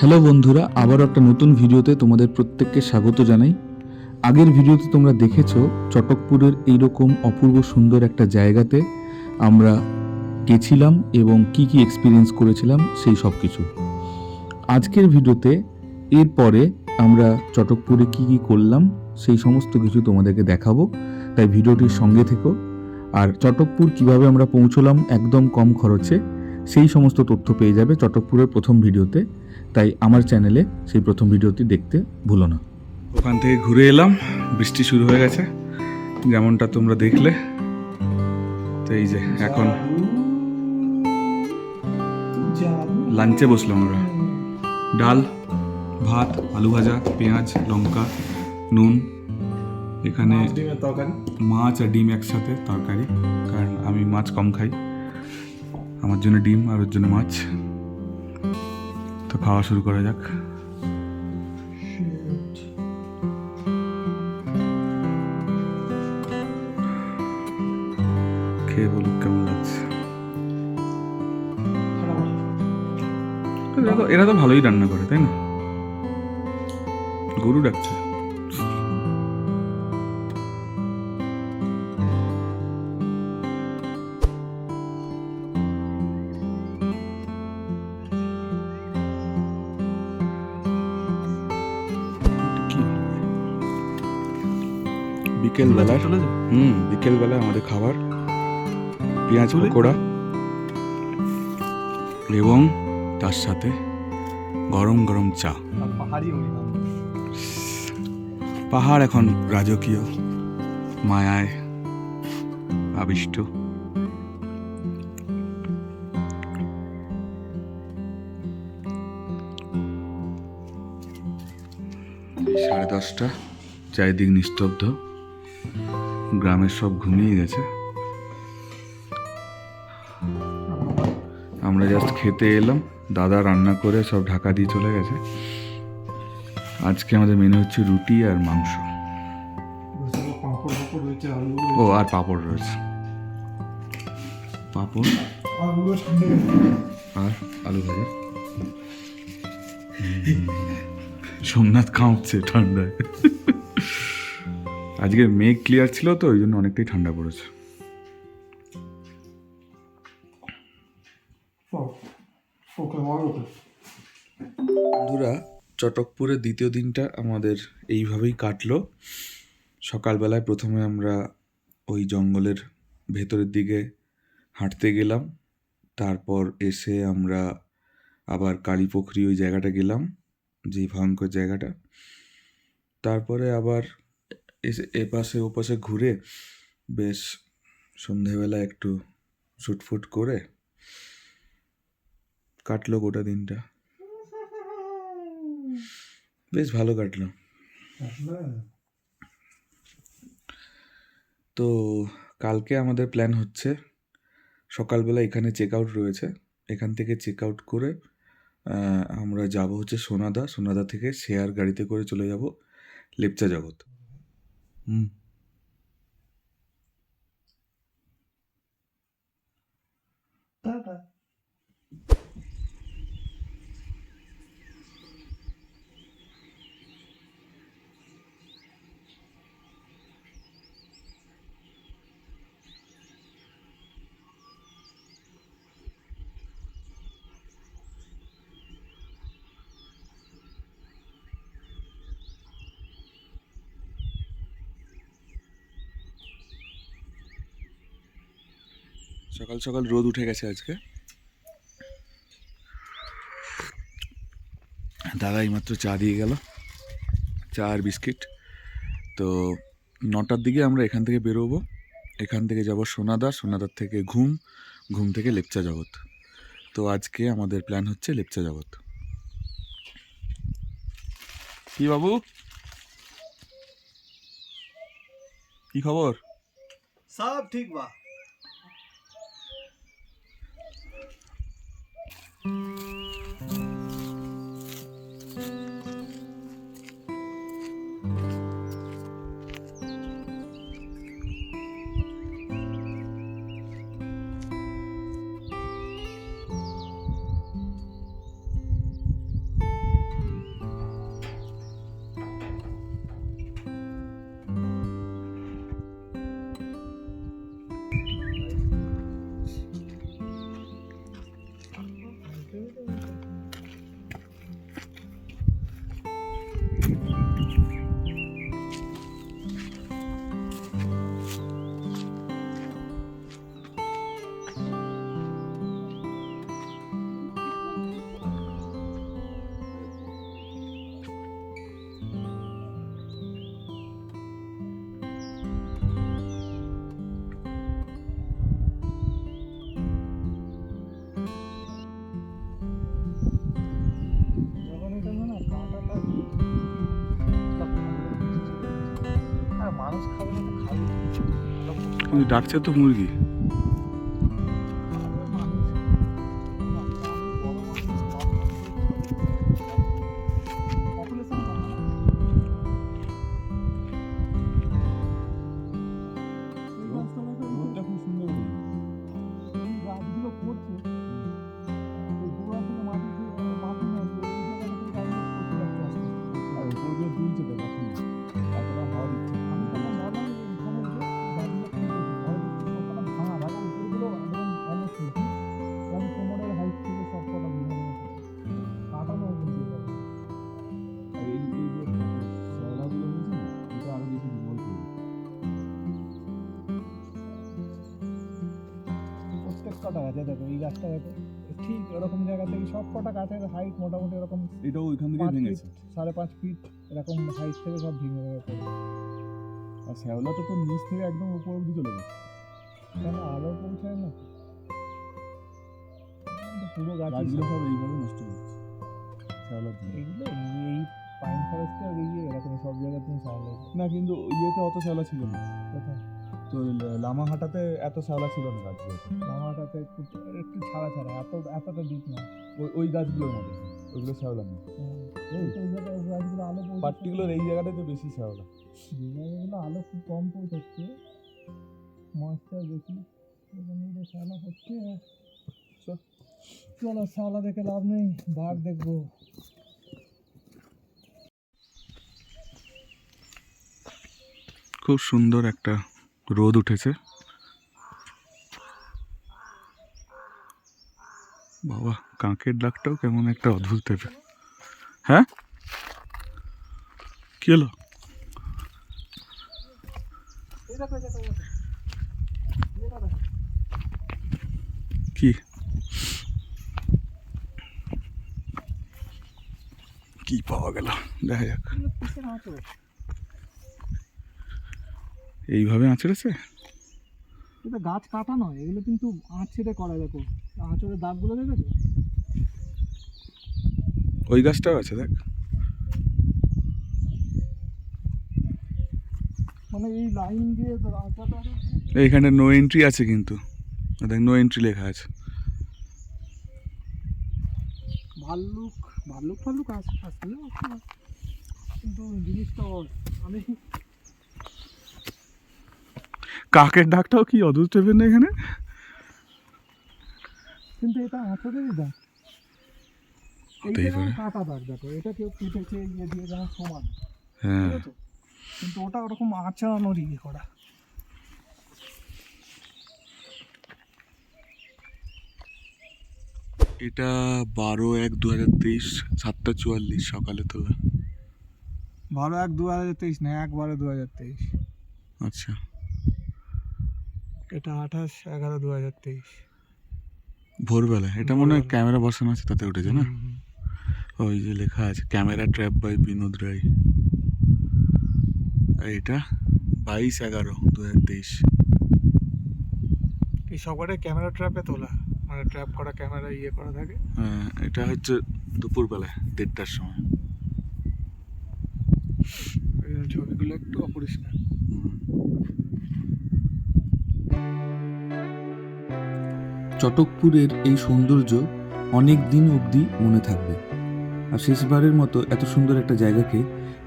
Hello বন্ধুরা, আবারও একটা নতুন ভিডিওতে তোমাদের প্রত্যেককে স্বাগত জানাই। আগের ভিডিওতে তোমরা দেখেছ চটকপুরের এইরকম অপূর্ব সুন্দর একটা জায়গাতে আমরা গেছিলাম এবং কি কি এক্সপিরিয়েন্স করেছিলাম সেই সব কিছু। আজকের ভিডিওতে এরপরে আমরা চটকপুরে কি কি করলাম সেই সমস্ত কিছু তোমাদেরকে দেখাবো, তাই ভিডিওটির সঙ্গে থেকো। আর চটকপুর কীভাবে আমরা পৌঁছলাম একদম কম খরচে সেই সমস্ত তথ্য পেয়ে যাবে চটকপুরের প্রথম ভিডিওতে। তাই আমার চ্যানেলে সেই প্রথম ভিডিওটি দেখতে ভুলো না। ওখান থেকে ঘুরে এলাম বৃষ্টি শুরু হয়ে গেছে যেমনটা তোমরা দেখলে। তো এই যে এখন লাঞ্চে বসলাম আমরা। ডাল ভাত আলু ভাজা পেঁয়াজ লঙ্কা নুন এখানে মাছ আর ডিম একসাথে তরকারি কারণ আমি মাছ কম খাই। আমার জন্য ডিম আর ওর জন্য মাছ। তো খাওয়া শুরু করা যাক। খেয়ে বলুক কেমন লাগছে। এরা তো এরা তো ভালোই রান্না করে, তাই না? গরু ডাকছে। বিকেল বেলার হুম বিকেলবেলা আমাদের খাবার পেঁয়াজ পকোড়া এবং তার সাথে গরম গরম চা। পাহাড় এখন রাজকীয় মায়ায় আবিষ্ট। সাড়ে দশটা চারিদিক নিস্তব্ধ। গ্রামের সব ঘুমিয়ে গেছে। আমরা জাস্ট খেতে এলাম, দাদা রান্না করে সব ঢাকা দিয়ে চলে গেছে। আজকে আমাদের মেনু হচ্ছে রুটি আর মাংস। ও, আর পাঁপড় রয়েছে। পাঁপড়? আর আলু ভাজা? সোমনাথ কাঁপছে ঠান্ডায়। আজকে মেঘ ক্লিয়ার ছিল তো ওই জন্য অনেকটাই ঠান্ডা পড়েছে। বন্ধুরা চটকপুরের দ্বিতীয় দিনটা আমাদের এইভাবেই কাটলো। সকালবেলায় প্রথমে আমরা ওই জঙ্গলের ভেতরের দিকে হাঁটতে গেলাম। তারপর এসে আমরা আবার কালীপুখরি ওই জায়গাটা গেলাম যে ভয়ঙ্কর জায়গাটা। তারপরে আবার এপাশে ওপাশে ঘুরে বেশ সন্ধেবেলা একটু শুটফুট করে কাটলো গোটা দিনটা। বেশ ভালো কাটলো। তো কালকে আমাদের প্ল্যান হচ্ছে সকালবেলা এখানে চেক আউট রয়েছে। এখান থেকে চেক আউট করে আমরা যাব হচ্ছে সোনাদা। সোনাদা থেকে শেয়ার গাড়িতে করে চলে যাব লেপচা জগৎ। হুম সকাল সকাল রোদ উঠে গেছে আজকে। দাদা মাত্র চা দিয়ে গেল, চা আর বিস্কিট। তো নটার দিকে আমরা এখান থেকে বেরোবো। এখান থেকে যাব সোনাদা সোনাদার থেকে ঘুম ঘুম থেকে লেপচা জগৎ। তো আজকে আমাদের প্ল্যান হচ্ছে লেপচা জগৎ। কি বাবু? কি খবর? সব ঠিক বা Música কিন্তু ডাকছে তো মুরগি। প্রত্যেকটা গাছে দেখো এই গাছটা দেখো ঠিক এরকম জায়গা থেকে সব কটা গাছের হাইট মোটামুটি এরকম এটাও ওইখান থেকে ভেঙেছে। সাড়ে পাঁচ ফিট এরকম হাইট থেকে সব ভেঙে পড়ে। আর শ্যাওলা তো নিচ থেকে একদম উপর অব্দি চলে গেছে। কেন আলো পৌঁছায় না? পুরো গাছগুলো সব এইভাবে নষ্ট হচ্ছে শ্যাওলার জন্য এইগুলো এই- পাইন ফরেস্টের এই এরকম সব জায়গায় তুমি সাহায্য না কিন্তু ইয়েতে অত শ্যাওলা ছিল না। কোথায়? তো লামাহাটাতে এত শ্যাওলা ছিল না গাছগুলোতে। নামাটাতে একটু একটু ছাড়া ছাড়া এত এতটা ডিপ না। ওই ওই গাছগুলোর মধ্যে ওইগুলো শ্যাওলা নেই গাছগুলো পার্টিকুলার এই জায়গাটাতে বেশি শ্যাওলা। যে জায়গাগুলো আলো খুব কম পৌঁছাচ্ছে ময়েশ্চার বেশি সেখানে তো হচ্ছে চ- চলো। শ্যালা দেখে লাভ নেই বাঘ দেখব। খুব সুন্দর একটা রোদ উঠেছে বাবা কাকের ডাকটাও কেমন একটা অদ্ভুত টাইপের হ্যাঁ কি হলো এই দেখো এই দেখো, এই দেখো। এটা দেখো। কি কি পাওয়া গেল দেখা যাক এগুলো কিসের আঁচড়? এইভাবে আঁচড়েছে এটা গাছ কাটা নয় এগুলো কিন্তু আঁচড়ে করা দেখো। আঁচড়ের দাগগুলো দেখেছ? ওই গাছটাও আছে দেখ। মানে এই লাইন দিয়ে এইখানে নো এন্ট্রি আছে কিন্তু। দেখ নো এন্ট্রি লেখা আছে। ভাল্লুক ভাল্লুক ফাল্লুক আস আসলে কিন্তু জিনিসটা। আমি কাকের ডাকটাও কি অদ্ভুত না এখানে? কিন্তু এটা আঁচড়েরই ডাক হতেই পারে। কাটা দাগ দেখো এটা কেউ কেটেছে ইয়ে দিয়ে যেমন সমান। হ্যাঁ। কিন্তু ওটা ওরকম ইয়ে করা। এটা বারো এক দু হাজার তেইশ সাতটা চুয়াল্লিশ সকালে তোলা। বারো এক দু হাজার তেইশ না এক বারো দু হাজার তেইশ। আচ্ছা। এটা আঠাশ এগারো দু হাজার তেইশ। ভোরবেলা এটা মনে হয় ক্যামেরা বসানো আছে তাতে উঠেছে না। ওই যে লেখা আছে camera trap by Binod Roy. আর এটা বাইশ এগারো দু হাজার তেইশ। এই সবকটাই ক্যামেরা ট্র্যাপে তোলা মানে ট্র্যাপ করা ক্যামেরা ইয়ে করা থাকে? হ্যাঁ এটা হচ্ছে দুপুরবেলায় দেড়টার সময়। ছবিগুলো একটু অপরিষ্কার। চটকপুরের এই সৌন্দর্য অনেক দিন অবধি মনে থাকবে। আর শেষবারের মতো এত সুন্দর একটা জায়গাকে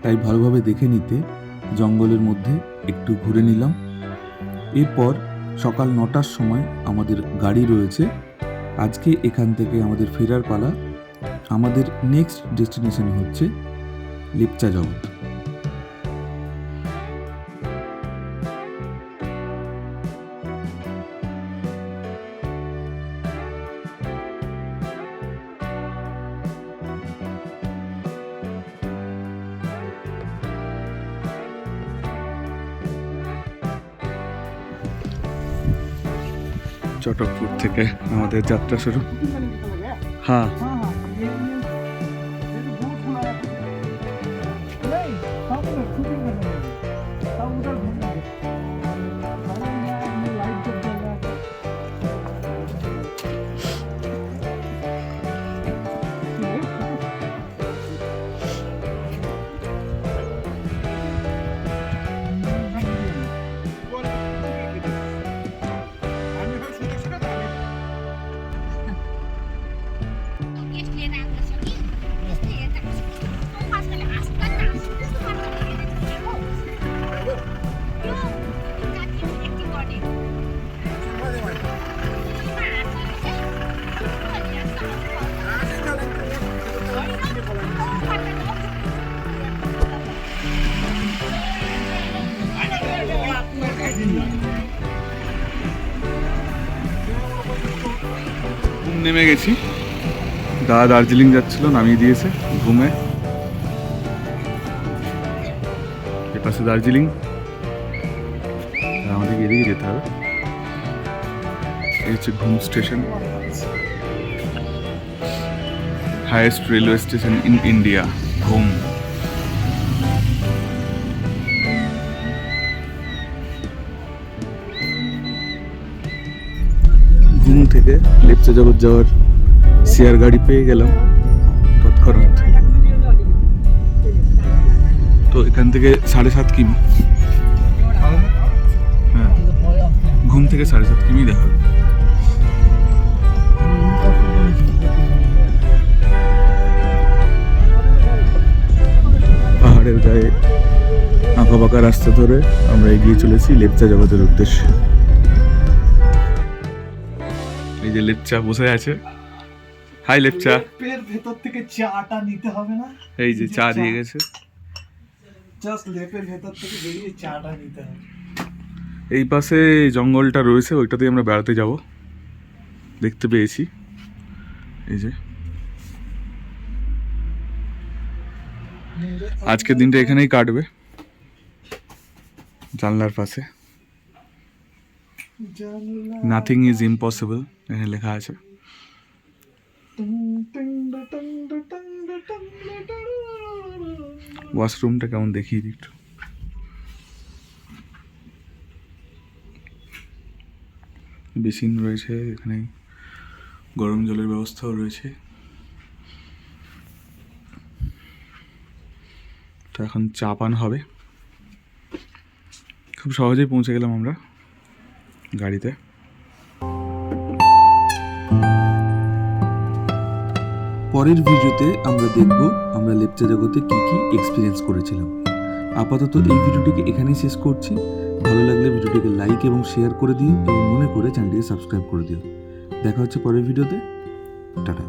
তাই ভালোভাবে দেখে নিতে জঙ্গলের মধ্যে একটু ঘুরে নিলাম। এরপর সকাল নটার সময় আমাদের গাড়ি রয়েছে। আজকে এখান থেকে আমাদের ফেরার পালা আমাদের নেক্সট ডেস্টিনেশন হচ্ছে লেপচা জগৎ চটকপুর থেকে আমাদের যাত্রা শুরু। হ্যাঁ। নেমে গেছি। দাদা দার্জিলিং যাচ্ছিল, নামিয়ে দিয়েছে, ঘুমে। এপাশে দার্জিলিং। আমাদের আমাদেরকে এদিকে যেতে হবে। এই হচ্ছে Ghum station. Highest railway station in India, Ghum. Lepcha Jagat যাওয়ার শেয়ার গাড়ি পেয়ে গেলাম, তৎক্ষণাৎ। তো এখান থেকে সাড়ে সাত কিমি। হ্যাঁ ঘুম থেকে সাড়ে সাত কিমি দেখা পাহাড়ের গায়ে আঁকা বাঁকা রাস্তা ধরে আমরা এগিয়ে চলেছি লেপচা জগতের উদ্দেশ্যে। এই যে লেপচা বসে আছে। হাই লেপচা। লেপের ভেতর থেকে চাটা নিতে হবে না। এই যে চা দিয়ে গেছে। জাস্ট লেপের ভেতর থেকে বেরিয়ে চাটা নিতে হবে। এই পাশে জঙ্গলটা রয়েছে ওইটাতেই আমরা বেড়াতে যাব। দেখতে পেয়েছি। এই যে। আজকের দিনটা এখানেই কাটবে। জানলার পাশে। নাথিং ইজ ইম্পসিবল এখানে লেখা আছে। ওয়াশরুমটা কেমন দেখিয়ে দিই একটু। বেসিন রয়েছে, এখানে গরম জলের ব্যবস্থাও রয়েছে। তো এখন চা পান হবে। খুব সহজেই পৌঁছে গেলাম আমরা। গাড়িতে। পরের ভিডিওতে আমরা দেখব আমরা লেপচা জগতে কি কি এক্সপিরিয়েন্স করেছিলাম। আপাতত এই ভিডিওটিকে এখানেই শেষ করছি। ভালো লাগলে ভিডিওটিকে লাইক এবং শেয়ার করে দিও এবং মনে করে চ্যানেলটিকে সাবস্ক্রাইব করে দিও। দেখা হচ্ছে পরের ভিডিওতে। টাটা।